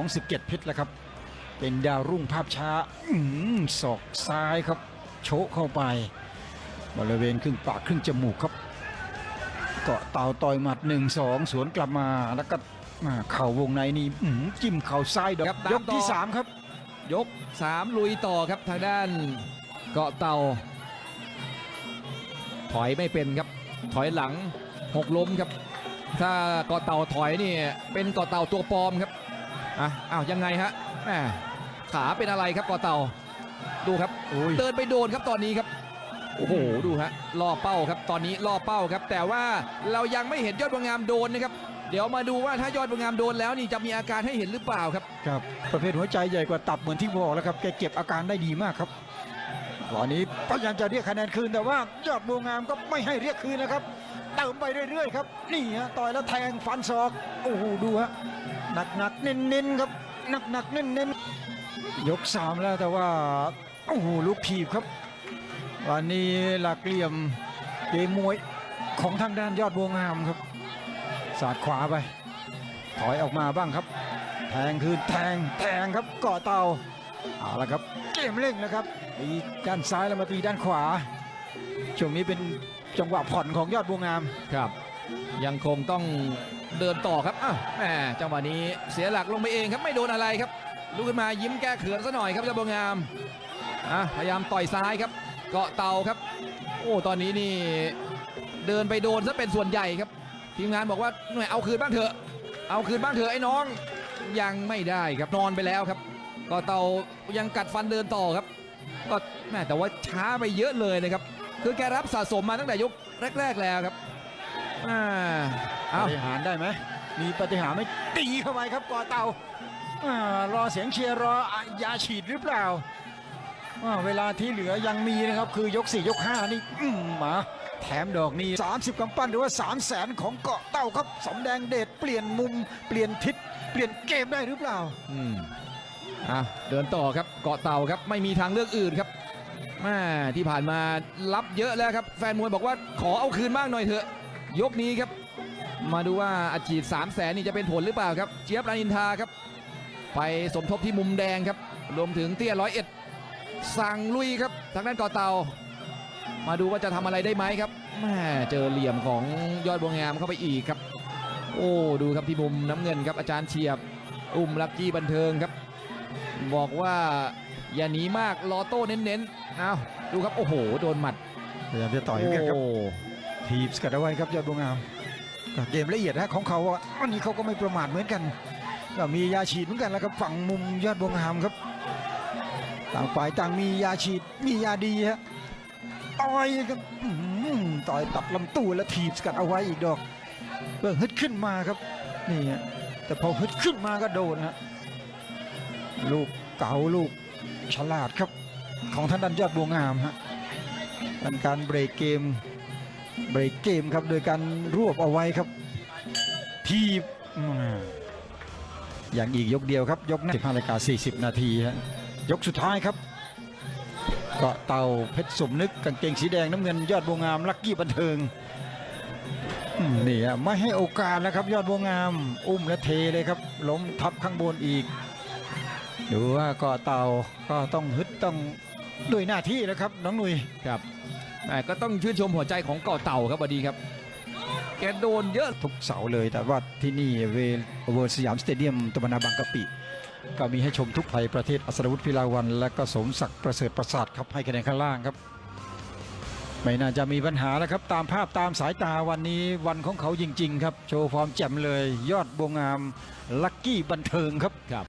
ของสิบเกตเพชรแล้วครับ เป็นดาวรุ่งภาพช้าอืมศอกซ้ายครับ โชกเข้าไป บริเวณครึ่งปากครึ่งจมูกครับ เกาะเต่าต่อยหมัด1 2สวนกลับมาแล้วก็มาเข่าวงในนี่อื้อหือจิ้มเข่าซ้ายดอกครับตามยกที่ต่อ3ครับ ยก3ลุยต่อครับทางด้านเกาะเต่า ถอยไม่เป็นครับ ถอยหลังหกล้มครับ ถ้าเกาะเต่าถอยนี่เป็นเกาะเต่าตัวปลอมครับ อะอ้าวยังไงฮะแหมขาเป็นอะไรครับเกาะเต่าดูครับโอ้ยเดินไปโดนครับตอนนี้ครับโอ้โหดูฮะล่อเป้าครับตอนนี้ล่อเป้าครับ แต่ว่าเรายังไม่เห็นยอดบัวงามโดนนะครับ เดี๋ยวมาดูว่าถ้ายอดบัวงามโดนแล้วนี่จะมีอาการให้เห็นหรือเปล่าครับครับประเภทหัวใจใหญ่กว่าตับเหมือนที่บอกแล้วครับแกเก็บอาการได้ดีมากครับตอนนี้พยายามจะเรียกคะแนนคืนแต่ว่ายอดบัวงามก็ไม่ให้เรียกคืนนะครับเติ มไปเรื่อยๆครับนี่ฮะต่อยแล้วแทงฟันศอกโอ้โหดูฮะหนักหนักๆเน้นๆครับหนักหนักๆเน้นๆยกสามแล้วแต่ว่าโอ้โหลูกถีบครับ วันนี้หลักเหลี่ยมเกมมวยของทางด้านยอดบัวงามครับ สาดขวาไป ถอยออกมาบ้างครับ แทงคืนแทงแทงครับกาะเตาเอาละครับ เกมเร่งนะครับตีด้านซ้ายแล้วมาตีด้านขวาช่วงนี้เป็น จังหวะผ่อนของยอดบัวงามครับ ยังคงต้องเดินต่อครับอ้าวแหมจังหวะนี้เสียหลักลงไปเองครับไม่โดนอะไรครับลุกขึ้นมายิ้มแก้เขินซะหน่อยครับเจ้าบัวงามอะพยายามต่อยซ้ายครับ เกาะเตาครับ โอ้ตอนนี้นี่เดินไปโดนซะเป็นส่วนใหญ่ครับ ทีมงานบอกว่าหน่วยเอาคืนบ้างเถอะ เอาคืนบ้างเถอะไอ้น้องยังไม่ได้ครับนอนไปแล้วครับเกาะเตายังกัดฟันเดินต่อครับ ก็แม่แต่ว่าช้าไปเยอะเลยนะครับ คือแกรับสะสมมาตั้งแต่ยกแรก ๆ แล้วครับอ่าปเอาฏิหารย์ได้ไหมมีปฏิหารย์ไหม่ตีเข้าไปครับกอเตาอ่ารอเสียงเชียร์รอยาฉีดหรือเปล่าอ่าเวลาที่เหลือยังมีนะครับ คือยก 4 ยก 5 นี่อืมมาแถมดอกนี้ 30กำปั้นหรือว่า3 0 0แสนของเกาะเต้าครับสำแดงเดชเปลี่ยนมุมเปลี่ยนทิศเปลี่ยนเกมได้หรือเปล่า อืมอะเดินต่อครับเกาะเต่าครับไม่มีทางเลือกอื่นครับ แม่ที่ผ่านมารับเยอะแล้วครับ แฟนมวยบอกว่าขอเอาคืนบ้างหน่อยเถอะ ยกนี้ครับ มาดูว่าอาชีพ3 0 0แสนนี่จะเป็นผลหรือเปล่าครับ เจี๊ยบรานินทาครับ ไปสมทบที่มุมแดงครับ รวมถึงเตี้ยร้อยเอ็ดสั่งลุยครับทางด้านกาะเตา มาดูว่าจะทำอะไรได้ไหมครับแม่เจอเหลี่ยมของยอดบัวงามเข้าไปอีกครับ โอ้ดูครับที่มุมน้ำเงินครับอาจารย์เฉียบ อุ้มลักกี้บันเทิงครับ บอกว่า อย่าหนีมากรอโต้เน้นๆเอาดูครับโอ้โห โดนหมัดพยายามจะต่อยเหมือนกันครับโอ้ทีบสกัดเอาไว้ครับยอดบัวงามก็เกมละเอียดนะของเขาอะอันนี้เขาก็ไม่ประมาทเหมือนกันก็มียาฉีดเหมือนกันแล้วครับฝั่งมุมยอดบัวงามครับ ต่างฝ่ายต่างมียาฉีดมียาดีฮะต่อยครับอื้อหือต่อยตัดลำตัวแล้วทีบสกัดเอาไว้อีกดอกเบิ่งฮึดขึ้นมาครับนี่ฮะแต่พอฮึดขึ้นมาก็โดนฮะลูกเก๋าลูก ฉลาดครับของท่านดันยอดบัวงามฮะเป็นการเบรกเกม เบรกเกมครับโดยการรวบเอาไว้ครับ ทีบอย่างอีกยกเดียวครับ ยกหน้า15นาฬิกา40 นาทีฮะยกสุดท้ายครับเกาะเต่าเพชรสมนึกกางเกงสีแดงน้ำเงินยอดบัวงาม ลักกี้บันเทิงนี่ไม่ให้โอกาสแล้วครับ ยอดบัวงาม อุ้มและเทเลยครับ ล้มทับข้างบนอีก ดูว่าเกาะเต่าก็ต้องฮึดต้องด้วยหน้าที่นะครับน้องหนุยครับแต่ก็ต้องชื่นชมหัวใจของเกาะเต่าครับบดีครับ แกโดนเยอะ ทุกเสาร์เลยแต่ว่าที่นี่เวเวอร์สยามสเตเดียมตะบนนาบางกะปิ ก็มีให้ชมทุกภัยประเทศอัศรวุฒิพิลาวัน และก็สมศักดิ์ประเสริฐประสาทครับให้คะแนนข้างล่างครับ ไม่น่าจะมีปัญหาแล้วครับ ตามภาพตามสายตาวันนี้วันของเขาจริง ๆ ครับ โชว์ฟอร์มแจ่มเลย ยอดบวงามลักกี้บันเทิงครับครับ